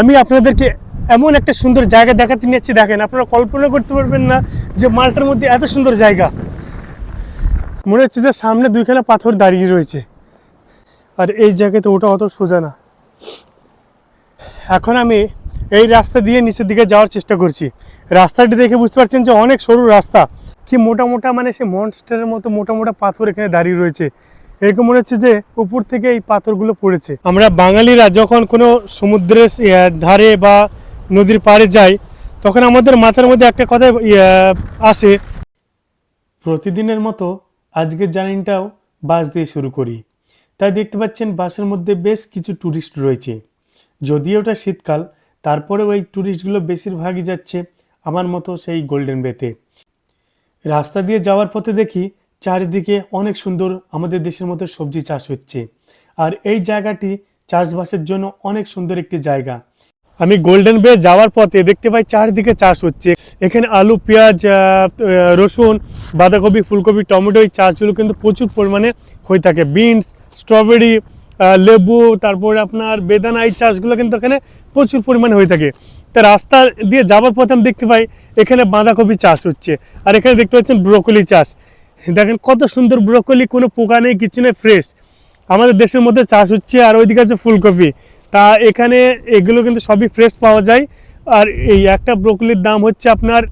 আমি আপনাদেরকে এমন একটা সুন্দর জায়গা দেখাতে নিয়েছি, দেখেন, আপনারা কল্পনা করতে পারবেন না যে মালটার মধ্যে এত সুন্দর জায়গা। মনে হচ্ছে যে সামনে দুইখানা পাথর দাঁড়িয়ে রয়েছে। আর এই জায়গাতে ওটা অত সোজা না। এখন আমি এই রাস্তা দিয়ে নিচের দিকে যাওয়ার চেষ্টা করছি। রাস্তাটি দেখে বুঝতে পারছেন যে অনেক সরু রাস্তা। কি মোটা মোটা মানে সে মনস্টারের মতো মোটা মোটা পাথর এখানে দাঁড়িয়ে রয়েছে। এরকম মনে হচ্ছে যে উপর থেকে এই পাথরগুলো পড়েছে। আমরা বাঙালিরা যখন কোনো সমুদ্রের ধারে বা নদীর পাড়ে যাই, তখন আমাদের মাথার মধ্যে একটা কথা আসে, প্রতিদিনের মতো আজকের জার্নিটাও বাস দিয়ে শুরু করি। তাই দেখতে পাচ্ছেন বাসের মধ্যে বেশ কিছু ট্যুরিস্ট রয়েছে। যদিও ওটা শীতকাল, তারপরেও এই ট্যুরিস্টগুলো বেশিরভাগই যাচ্ছে আমার মতো সেই গোল্ডেন বেতে। রাস্তা দিয়ে যাওয়ার পথে দেখি চারিদিকে অনেক সুন্দর আমাদের দেশের মধ্যে সবজি চাষ হচ্ছে। আর এই জায়গাটি চাষবাসের জন্য অনেক সুন্দর একটি জায়গা। আমি গোল্ডেন বে যাওয়ার পথে দেখতে পাই চারিদিকে চাষ হচ্ছে। এখানে আলু, পেঁয়াজ রসুন, বাঁধাকপি, ফুলকপি, টমেটো এই চাষগুলো কিন্তু প্রচুর পরিমাণে হয়ে থাকে। বিনস, স্ট্রবেরি লেবু, তারপরে আপনার বেদানা এই চাষগুলো কিন্তু এখানে প্রচুর পরিমাণে হয়ে থাকে। তা রাস্তা দিয়ে যাওয়ার পথে আমি দেখতে পাই এখানে বাঁধাকপি চাষ হচ্ছে। আর এখানে দেখতে পাচ্ছেন ব্রোকলি চাষ। দেখেন কত সুন্দর ব্রোকলি, কোনো পোকা নেই, কিছু নেই ফ্রেশ আমাদের দেশের মধ্যে চাষ হচ্ছে, আর ওইদিকে আছে ফুলকপি। তা এখানে এগুলো কিন্তু সবই ফ্রেশ পাওয়া যায়। আর এই একটা ব্রোকলির দাম হচ্ছে আপনার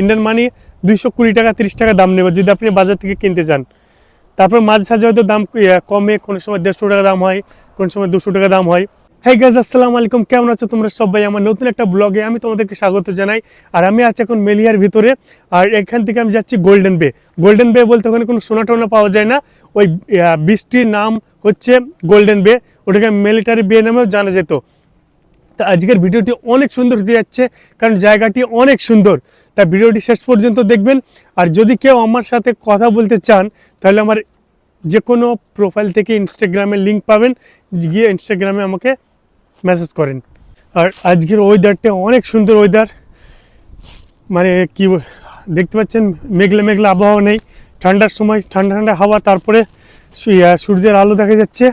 ইন্ডিয়ান মানি দুইশো কুড়ি টাকা, তিরিশ টাকা দাম নেবে, যদি আপনি বাজার থেকে কিনতে চান। তারপর মাঝে সাঝে হয়তো দাম কমে, কোনো সময় দেড়শো টাকা দাম হয়, কোনো সময় দুশো টাকা দাম হয়। হ্যাঁ গাছ আসসালামু আলাইকুম। কেমন আছো তোমরা সবাই? আমার নতুন একটা ব্লগে আমি তোমাদেরকে স্বাগত জানাই। আর আমি আছি এখন মেলিয়ার ভিতরে। আর এখান থেকে আমি যাচ্ছি গোল্ডেন বে গোল্ডেন বে বলতে ওখানে কোনো সোনা টোনা পাওয়া যায় না। ওই আহ, বীজটির নাম হচ্ছে গোল্ডেন বে ওটাকে মিলিটারি বে নামেও জানা যেত। তা আজকের ভিডিওটি অনেক সুন্দর হতে যাচ্ছে কারণ জায়গাটি অনেক সুন্দর। তা ভিডিওটি শেষ পর্যন্ত দেখবেন। আর যদি কেউ আমার সাথে কথা বলতে চান তাহলে আমার যে কোনো প্রোফাইল থেকে ইনস্টাগ্রামের লিঙ্ক পাবেন। গিয়ে ইনস্টাগ্রামে আমাকে মেসেজ করেন। আর আজকের ওয়েদারটা অনেক সুন্দর ওয়েদার মানে কি দেখতে পাচ্ছেন, মেঘলা মেঘলা আবহাওয়া নেই। ঠান্ডার সময় ঠান্ডা ঠান্ডা হাওয়া, তারপরে সূর্যের আলো দেখা যাচ্ছে।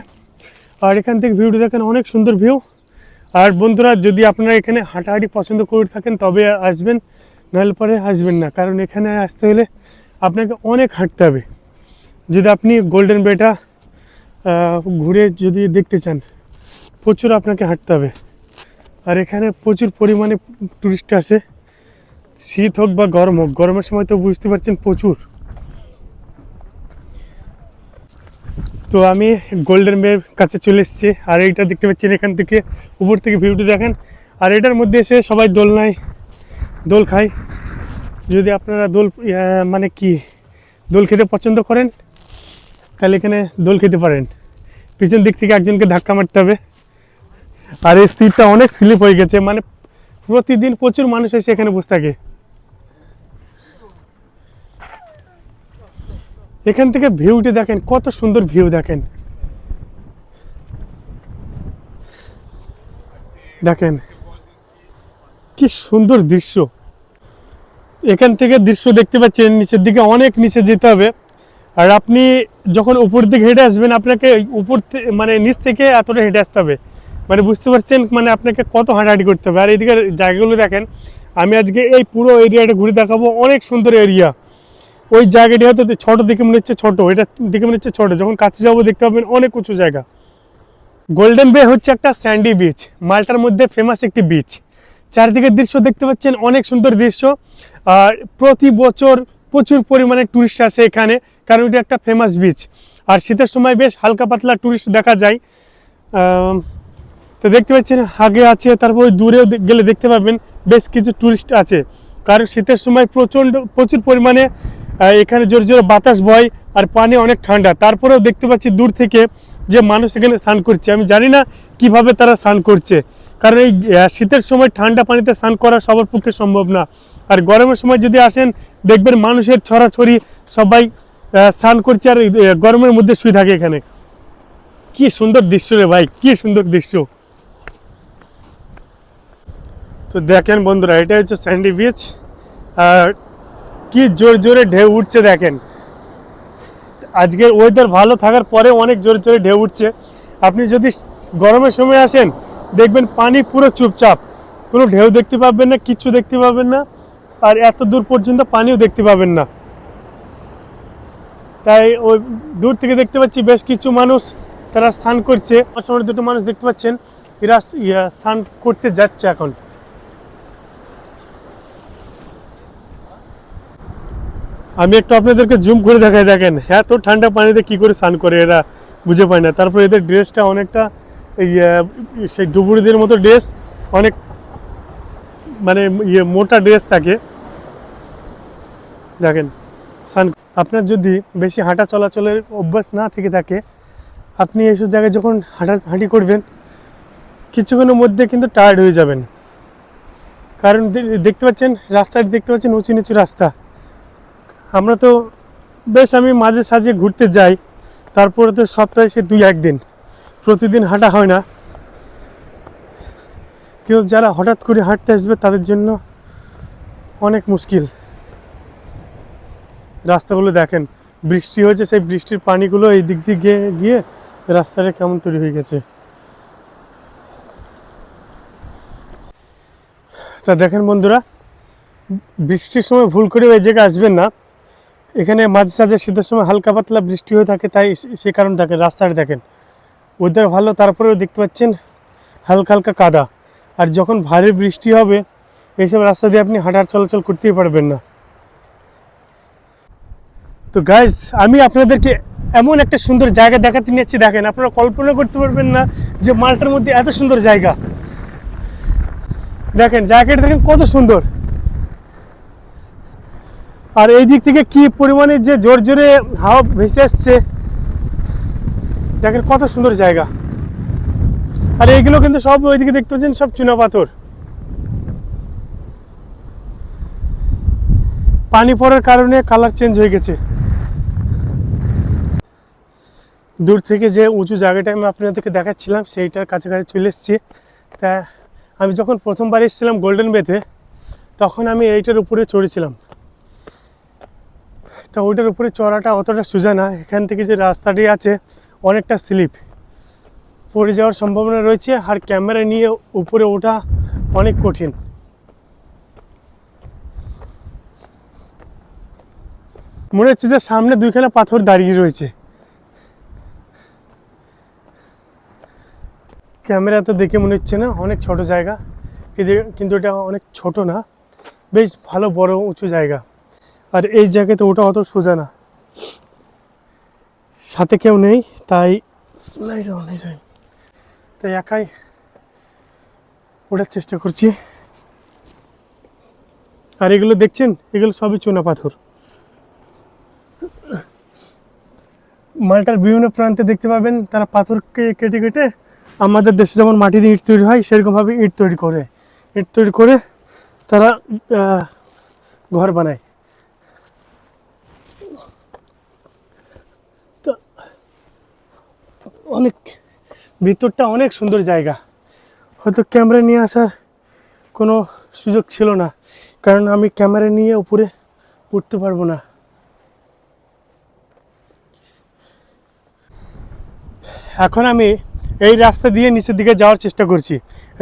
আর এখান থেকে ভিউটি দেখেন, অনেক সুন্দর ভিউ আর বন্ধুরা, যদি আপনারা এখানে হাঁটাহাঁটি পছন্দ করে থাকেন, তবে আসবেন, নাহলে পরে আসবেন না। কারণ এখানে আসতে হলে আপনাকে অনেক হাঁটতে হবে। যদি আপনি গোল্ডেন বেটা ঘুরে যদি দেখতে চান প্রচুর আপনাকে হাঁটতে হবে। আর এখানে প্রচুর পরিমাণে টুরিস্ট আসে। শীত হোক বা গরম হোক, গরমের সময় তো বুঝতে পারছেন প্রচুর। তো আমি গোল্ডেন বের কাছে চলে এসেছি। আর এইটা দেখতে পাচ্ছেন এখান থেকে, উপর থেকে ভিউটি দেখেন। আর এটার মধ্যে এসে সবাই দোলনায় দোল খায়। যদি আপনারা দোল মানে কি, দোল খেতে পছন্দ করেন, তাহলে এখানে দোল খেতে পারেন। পিছন দিক থেকে একজনকে ধাক্কা মারতে হবে। আর এই সিটটা অনেক স্লিপ হয়ে গেছে মানে প্রতিদিন প্রচুর মানুষ এসে এখানে বসে থাকে। এখান থেকে ভিউটি দেখেন, কত সুন্দর ভিউ দেখেন। দেখেন, কি সুন্দর দৃশ্য। এখান থেকে দৃশ্য দেখতে পাচ্ছেন, নিচের দিকে অনেক নিচে যেতে হবে। আর আপনি যখন উপর দিকে হেঁটে আসবেন, আপনাকে উপর মানে নিচ থেকে এতটা হেঁটে আসতে হবে। মানে বুঝতে পারছেন মানে আপনাকে কত হাঁটাহাঁটি করতে হবে। আর এইদিকে জায়গাগুলো দেখেন, আমি আজকে এই পুরো এরিয়াটা ঘুরে দেখাবো, অনেক সুন্দর এরিয়া। ওই জায়গাটি হয়তো ছোট দিকে মনে হচ্ছে ছোটো, এটা দিকে মনে হচ্ছে ছোটো। যখন কাছে যাব দেখতে পাবেন অনেক উঁচু জায়গা। গোল্ডেন বে হচ্ছে একটা স্যান্ডি বিচ মালটার মধ্যে ফেমাস একটি বিচ চারিদিকের দৃশ্য দেখতে পাচ্ছেন, অনেক সুন্দর দৃশ্য। আর প্রতি বছর প্রচুর পরিমাণে টুরিস্ট আসে এখানে, কারণ এটা একটা ফেমাস বিচ আর শীতের সময় বেশ হালকা পাতলা টুরিস্ট দেখা যায়। তো দেখতে পাচ্ছেন, আগে আছে, তারপর দূরেও গেলে দেখতে পাবেন বেশ কিছু টুরিস্ট আছে। কারণ শীতের সময় প্রচণ্ড, প্রচুর পরিমাণে এখানে জোরে জোরে বাতাস বয় আর পানি অনেক ঠান্ডা। তারপরেও দেখতে পাচ্ছি দূর থেকে যে মানুষ এখানে স্নান করছে। আমি জানি না কীভাবে তারা স্নান করছে। কারণ এই শীতের সময় ঠান্ডা পানিতে স্নান করা সবার পক্ষে সম্ভব না। আর গরমের সময় যদি আসেন, দেখবেন মানুষের ছড়াছড়ি, সবাই স্নান করছে আর গরমের মধ্যে শুয়ে থাকে এখানে। কি সুন্দর দৃশ্য রে ভাই, কি সুন্দর দৃশ্য। তো দেখেন বন্ধুরা, এটা হচ্ছে স্যান্ডি বিচ আর কি জোর জোরে ঢেউ উঠছে দেখেন। আজকের ওয়েদার ভালো থাকার পরে অনেক জোরে জোরে ঢেউ উঠছে। আপনি যদি গরমের সময় আসেন, দেখবেন পানি পুরো চুপচাপ। কোনো ঢেউ দেখতে পাবেন না কিচ্ছু দেখতে পাবেন না। আর এত দূর পর্যন্ত পানিও দেখতে পাবেন না। তাই ওই দূর থেকে দেখতে পাচ্ছি বেশ কিছু মানুষ তারা স্নান করছে। আমার সামনে দুটো মানুষ দেখতে পাচ্ছেন। এরা স্নান করতে যাচ্ছে এখন। আমি একটু আপনাদেরকে জুম করে দেখাই, দেখেন, এত ঠান্ডা পানিতে কি করে স্নান করে এরা বুঝে পায় না। তারপর এদের ড্রেসটা অনেকটা সেই ডুবুরিদের মতো ড্রেস, অনেক মানে ইয়ে মোটা ড্রেস থাকে। দেখেন, স্নান আপনার যদি বেশি হাঁটা চলাচলের অভ্যাস না থেকে থাকে, আপনি এইসব জায়গায় যখন হাঁটা, হাঁটি করবেন, কিছুক্ষণের মধ্যে কিন্তু টায়ার্ড হয়ে যাবেন। কারণ দেখতে পাচ্ছেন, রাস্তায় দেখতে পাচ্ছেন উঁচু নিচু রাস্তা। আমরা তো বেশ আমি মাঝে সাঝে ঘুরতে যাই, তারপরে তো সপ্তাহে সে দুই একদিন, প্রতিদিন হাঁটা হয় না। কিন্তু যারা হঠাৎ করে হাঁটতে আসবে তাদের জন্য অনেক মুশকিল। রাস্তাগুলো দেখেন, বৃষ্টি হয়েছে, সেই বৃষ্টির পানিগুলো এই দিক দিয়ে গিয়ে গিয়ে রাস্তাটা কেমন তৈরি হয়ে গেছে। তা দেখেন বন্ধুরা, বৃষ্টির সময় ভুল করে ওই জায়গায় আসবেন না। এখানে মাঝে সাঝে শীতের সময় হালকা পাতলা বৃষ্টি হয়ে থাকে, তাই সে- কারণে দেখেন রাস্তাটা দেখেন। ওদের ভালো, তারপরেও দেখতে পাচ্ছেন হালকা হালকা কাদা। আর যখন ভারী বৃষ্টি হবে, এইসব রাস্তা দিয়ে আপনি হাঁটার চলাচল করতেই পারবেন না। তো গাইজ আমি আপনাদেরকে এমন একটা সুন্দর জায়গা দেখাতে নিয়েছি, দেখেন, আপনারা কল্পনা করতে পারবেন না যে মালটার মধ্যে এত সুন্দর জায়গা। দেখেন, জায়গাটা দেখেন কত সুন্দর। আর এই দিক থেকে কি পরিমাণে যে জোর জোরে হাওয়া ভেসে আসছে, দেখেন কত সুন্দর জায়গা। আর এইগুলো কিন্তু সব ওইদিকে দেখতে পাচ্ছেন, সব চুনা পাথর। পানি পড়ার কারণে কালার চেঞ্জ হয়ে গেছে। দূর থেকে যে উঁচু জায়গাটা আমি আপনাদেরকে দেখাচ্ছিলাম, সেইটার কাছাকাছি চলে এসেছি। তা আমি যখন প্রথমবার এসেছিলাম গোল্ডেন বেতে তখন আমি এইটার উপরে চড়েছিলাম। তা ওইটার উপরে চড়াটা অতটা সোজা না। এখান থেকে যে রাস্তাটি আছে, অনেকটা স্লিপ। পড়ে যাওয়ার সম্ভাবনা রয়েছে আর ক্যামেরা নিয়ে উপরে ওঠা অনেক কঠিন। মনে হচ্ছে যে সামনে দুইখানা পাথর দাঁড়িয়ে রয়েছে। ক্যামেরা তো দেখে মনে হচ্ছে না, অনেক ছোট জায়গা। কিন্তু এটা অনেক ছোট না। বেশ ভালো বড় উঁচু জায়গা। আর এই জায়গাতে ওটা অত সোজা না। সাথে কেউ নেই তাই। তাই একাই ওঠার চেষ্টা করছি। আর এগুলো দেখছেন? এগুলো সবই চুনা পাথর। মালটার বিভিন্ন প্রান্তে দেখতে পাবেন তারা পাথরকে কেটে কেটে আমাদের দেশে যেমন মাটি দিয়ে ইট তৈরি হয় সেরকমভাবে ইট তৈরি করে। ইট তৈরি করে তারা ঘর বানায়। অনেক, ভিতরটা অনেক সুন্দর জায়গা। হয়তো ক্যামেরা নিয়ে আসার কোনো সুযোগ ছিল না, কারণ আমি ক্যামেরা নিয়ে উপরে উঠতে পারব না। এখন আমি এই রাস্তা দিয়ে নিচের দিকে যাওয়ার চেষ্টা করছি।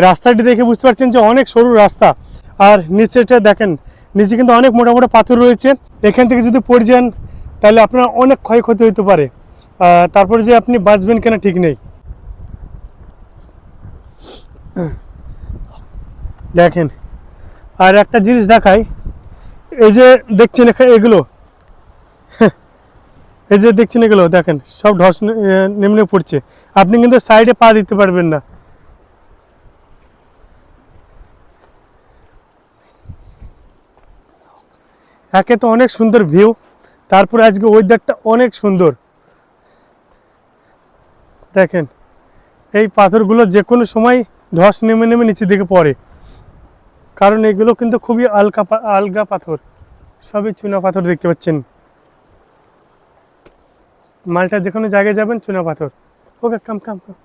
রাস্তাটি দেখে বুঝতে পারছেন যে অনেক সরু রাস্তা। আর নিচেটা দেখেন, নিচে কিন্তু অনেক মোটা মোটা পাথর রয়েছে। এখান থেকে যদি পড়ে যান, তাহলে আপনার অনেক ক্ষয়ক্ষতি হতে পারে। তারপরে যে আপনি বাঁচবেন কেন ঠিক নেই। দেখেন আর একটা জিনিস দেখাই এই যে দেখছেন এগুলো এই যে দেখছেন এগুলো দেখেন সব ধস নে- এ, নেমে পড়ছে। আপনি কিন্তু সাইডে পা দিতে পারবেন না। একে তো অনেক সুন্দর ভিউ তারপরে আজকে ওয়েদারটা অনেক সুন্দর। দেখেন, এই পাথরগুলো যে কোনো সময় ধস নেমে নেমে নিচের দিকে পড়ে। কারণ এগুলো কিন্তু খুবই আলকা আলগা পাথর। সবই চুনা পাথর দেখতে পাচ্ছেন। মালটা যে কোনো জায়গায় যাবেন, চুনা পাথর। ওকে, কাম কাম কাম।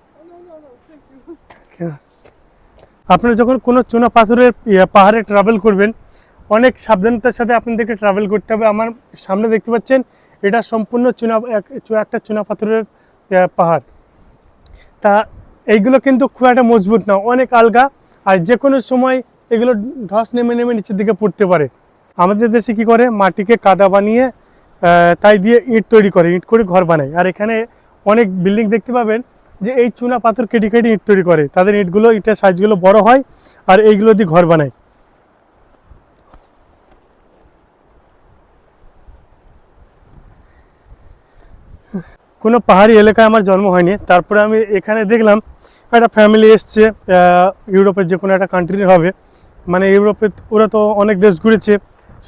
আপনারা যখন কোনো চুনা পাথরের পাহাড়ে ট্রাভেল করবেন, অনেক সাবধানতার সাথে আপনাদেরকে ট্রাভেল করতে হবে। আমার সামনে দেখতে পাচ্ছেন, এটা সম্পূর্ণ চুনা একটা চুনা পাথরের পাহাড়। তা এইগুলো কিন্তু খুব একটা মজবুত না, অনেক আলগা। আর যে কোনো সময় এগুলো ধস নেমে নেমে নিচের দিকে পড়তে পারে। আমাদের দেশে কি করে? মাটিকে কাদা বানিয়ে তাই দিয়ে ইট তৈরি করে, ইট করে ঘর বানায়। আর এখানে অনেক বিল্ডিং দেখতে পাবেন যে এই চুনা পাথর কেটে কেটে ইট তৈরি করে। তাদের ইটগুলো, ইটের সাইজগুলো বড় হয় আর এইগুলো দিয়ে ঘর বানায়। কোনো পাহাড়ি এলাকায় আমার জন্ম হয়নি। তারপরে আমি এখানে দেখলাম একটা ফ্যামিলি এসছে ইউরোপের যে কোনো একটা কান্ট্রির হবে। মানে ইউরোপে ওরা তো অনেক দেশ ঘুরেছে,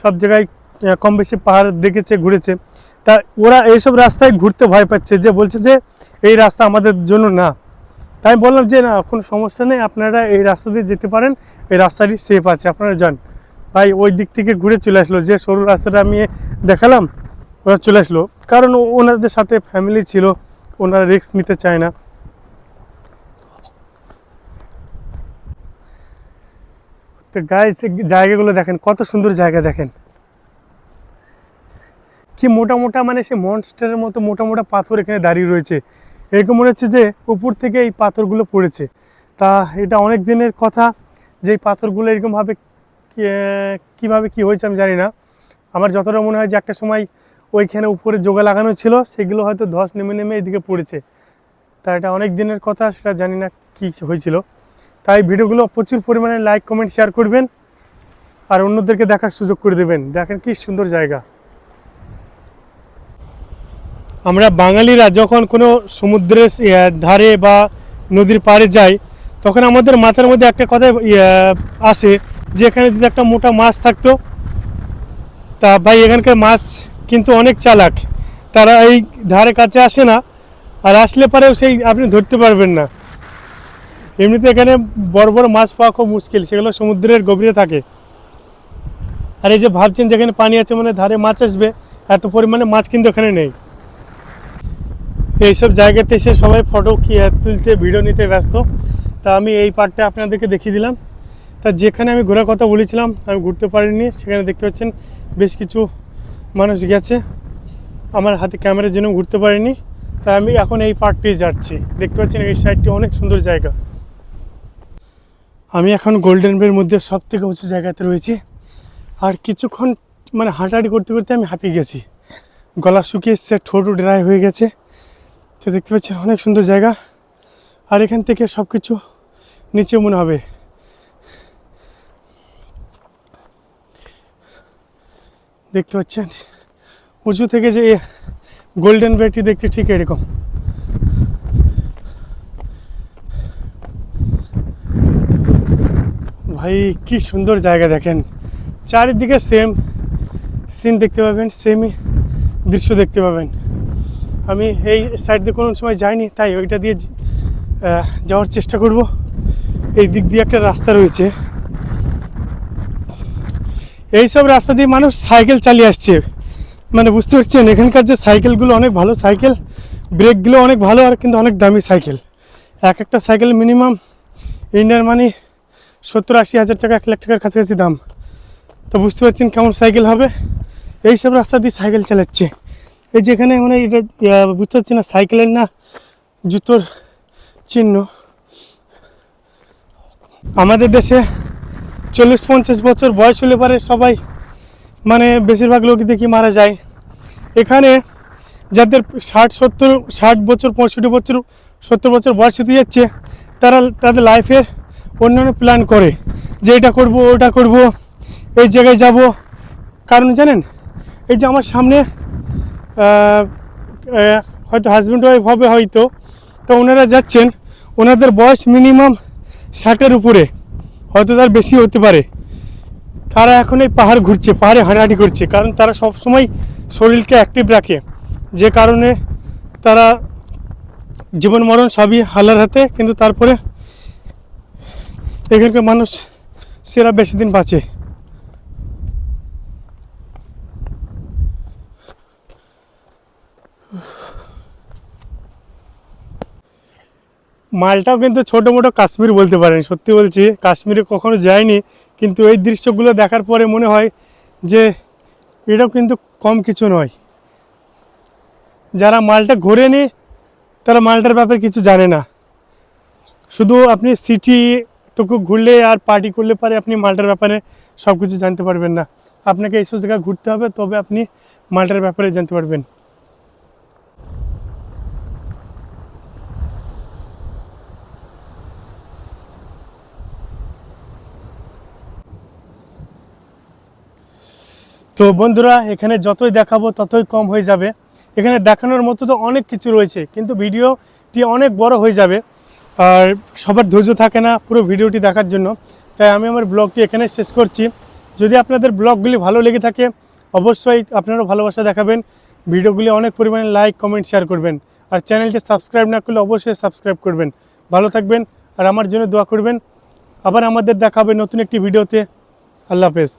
সব জায়গায় কম বেশি পাহাড় দেখেছে, ঘুরেছে। তা ওরা এইসব রাস্তায় ঘুরতে ভয় পাচ্ছে যে, বলছে যে, এই রাস্তা আমাদের জন্য না। তাই বললাম যে, না, কোনো সমস্যা নেই, আপনারা এই রাস্তা দিয়ে যেতে পারেন, এই রাস্তাটি সেফ আছে, আপনারা যান। ভাই, ওই দিক থেকে ঘুরে চলে আসলো যে, সরু রাস্তাটা আমি দেখালাম। ওরা চলে আসলো। কারণ ওনাদের সাথে ফ্যামিলি ছিল, ওনারা রিস্ক নিতে চায় না। তো গাইজ জায়গাগুলো দেখেন, কত সুন্দর জায়গা দেখেন। কি মোটা মোটা মানে সে মনস্টারের মতো মোটা মোটা পাথর এখানে দাঁড়িয়ে রয়েছে। এরকম মনে হচ্ছে যে উপর থেকে এই পাথরগুলো পড়েছে। তা এটা অনেক দিনের কথা, যে এই পাথরগুলো এরকমভাবে কীভাবে কি হয়েছে আমি জানি না। আমার যতটা মনে হয় যে একটা সময় ওইখানে উপরে জোগা লাগানো ছিল, সেগুলো হয়তো ধস নেমে নেমে এদিকে পড়েছে। তা এটা অনেক দিনের কথা, সেটা জানি না কি হয়েছিল। তাই ভিডিওগুলো প্রচুর পরিমাণে লাইক কমেন্ট শেয়ার করবেন। আর অন্যদেরকে দেখার সুযোগ করে দেবেন। দেখেন কি সুন্দর জায়গা। আমরা বাঙালিরা যখন কোনো সমুদ্রের ধারে বা নদীর পাড়ে যাই, তখন আমাদের মাথার মধ্যে একটা কথা আসে যে এখানে যদি একটা মোটা মাছ থাকতো, তা ভাই এখানকার মাছ কিন্তু অনেক চালাক। তারা এই ধারে কাছে আসে না, আর আসলে পরেও সেই আপনি ধরতে পারবেন না। এমনিতে এখানে বড় বড় মাছ পাওয়া খুব মুশকিল, সেগুলো সমুদ্রের গভীরে থাকে। আর এই যে ভাবছেন যেখানে পানি আছে মানে ধারে মাছ আসবে, এত পরিমাণে মাছ কিন্তু এখানে নেই। এইসব জায়গাতে এসে সবাই ফটো কি তুলতে ভিডিও নিতে ব্যস্ত। তা আমি এই পার্টটা আপনাদেরকে দেখিয়ে দিলাম। তা যেখানে আমি ঘোরার কথা বলেছিলাম, আমি ঘুরতে পারিনি, সেখানে দেখতে পাচ্ছেন বেশ কিছু মানুষ গেছে। আমার হাতে ক্যামেরার জন্য ঘুরতে পারিনি। তাই আমি এখন এই পার্কটি যাচ্ছি। দেখতে পাচ্ছেন এই সাইডটি অনেক সুন্দর জায়গা। আমি এখন গোল্ডেন বের মধ্যে সব থেকে উঁচু জায়গাতে রয়েছি। আর কিছুক্ষণ মানে হাঁটাহাঁটি করতে করতে আমি হাঁপিয়ে গেছি। গলা শুকিয়ে এসছে ঠোঁটও ড্রাই হয়ে গেছে। তো দেখতে পাচ্ছেন অনেক সুন্দর জায়গা। আর এখান থেকে সব কিছু নিচে মনে হবে। দেখতে পাচ্ছেন? উঁচু থেকে যে গোল্ডেন বেটি দেখতে ঠিক এরকম। ভাই, কি সুন্দর জায়গা দেখেন। চারিদিকে সেম সিন দেখতে পাবেন সেমই দৃশ্য দেখতে পাবেন। আমি এই সাইড দিয়ে কোনো সময় যাইনি, তাই ওইটা দিয়ে যাওয়ার চেষ্টা করব। এই দিক দিয়ে একটা রাস্তা রয়েছে। এই সব রাস্তা দিয়ে মানুষ সাইকেল চালিয়ে আসছে। মানে বুঝতে পারছেন, এখানকার যে সাইকেলগুলো অনেক ভালো সাইকেল, ব্রেকগুলো অনেক ভালো আর কিন্তু অনেক দামি সাইকেল। এক একটা সাইকেল মিনিমাম ইন্ডিয়ান মানি সত্তর আশি হাজার টাকা, এক লাখ টাকার কাছাকাছি দাম। তো বুঝতে পারছেন কেমন সাইকেল হবে? এই সব রাস্তা দিয়ে সাইকেল চালাচ্ছে। এই যে এখানে মানে এটা বুঝতে পারছি না, সাইকেলের না জুতোর চিহ্ন। আমাদের দেশে চল্লিশ পঞ্চাশ বছর বয়স হলে পরে সবাই মানে বেশিরভাগ লোক দেখি মারা যায়। এখানে যাদের ষাট, সত্তর, ষাট বছর, পঁয়ষট্টি বছর, সত্তর বছর বয়স হতে যাচ্ছে, তারা তাদের লাইফের অন্যান্য প্ল্যান করে, যে এটা করব, ওটা করব, এই জায়গায় যাব। কারণ জানেন, এই যে আমার সামনে হয়তো হাজব্যান্ড ওয়াইফ হবে হয়তো, তো ওনারা যাচ্ছেন, ওনাদের বয়স মিনিমাম ষাটের উপরে। হয়তো তার বেশি হতে পারে। তারা এখন এই পাহাড় ঘুরছে, পাহাড়ে হাঁটাহাঁটি করছে, কারণ তারা সব সময় শরীরকে অ্যাক্টিভ রাখে। যে কারণে তারা জীবন মরণ সবই হালার হাতে, কিন্তু তারপরে এখানকার মানুষ সেরা বেশি দিন বাঁচে। মালটাও কিন্তু ছোটো মোটো কাশ্মীর বলতে পারেন। সত্যি বলছি, কাশ্মীরে কখনো যায়নি, কিন্তু এই দৃশ্যগুলো দেখার পরে মনে হয় যে এটাও কিন্তু কম কিছু নয়। যারা মালটা ঘোরেনি তারা মালটার ব্যাপারে কিছু জানে না। শুধু আপনি সিটিটুকু ঘুরলে আর পার্টি করলে পারে আপনি মালটার ব্যাপারে সব কিছু জানতে পারবেন না। আপনাকে এইসব জায়গা ঘুরতে হবে, তবে আপনি মালটার ব্যাপারে জানতে পারবেন। তো বন্ধুরা, এখানে যতই দেখাবো ততই কম হয়ে যাবে। এখানে দেখানোর মতো তো অনেক কিছু রয়েছে, কিন্তু ভিডিওটি অনেক বড় হয়ে যাবে। আর সবার ধৈর্য থাকে না পুরো ভিডিওটি দেখার জন্য। তাই আমি আমার ব্লগটি এখানে শেষ করছি। যদি আপনাদের ব্লগগুলি ভালো লেগে থাকে, অবশ্যই আপনারা ভালোবাসা দেখাবেন। ভিডিওগুলি অনেক পরিমাণে লাইক, কমেন্ট, শেয়ার করবেন। আর চ্যানেলটি সাবস্ক্রাইব না করলে অবশ্যই সাবস্ক্রাইব করবেন। ভালো থাকবেন আর আমার জন্য দোয়া করবেন। আবার আমাদের দেখাবে নতুন একটি ভিডিওতে। আল্লাহ হাফেজ।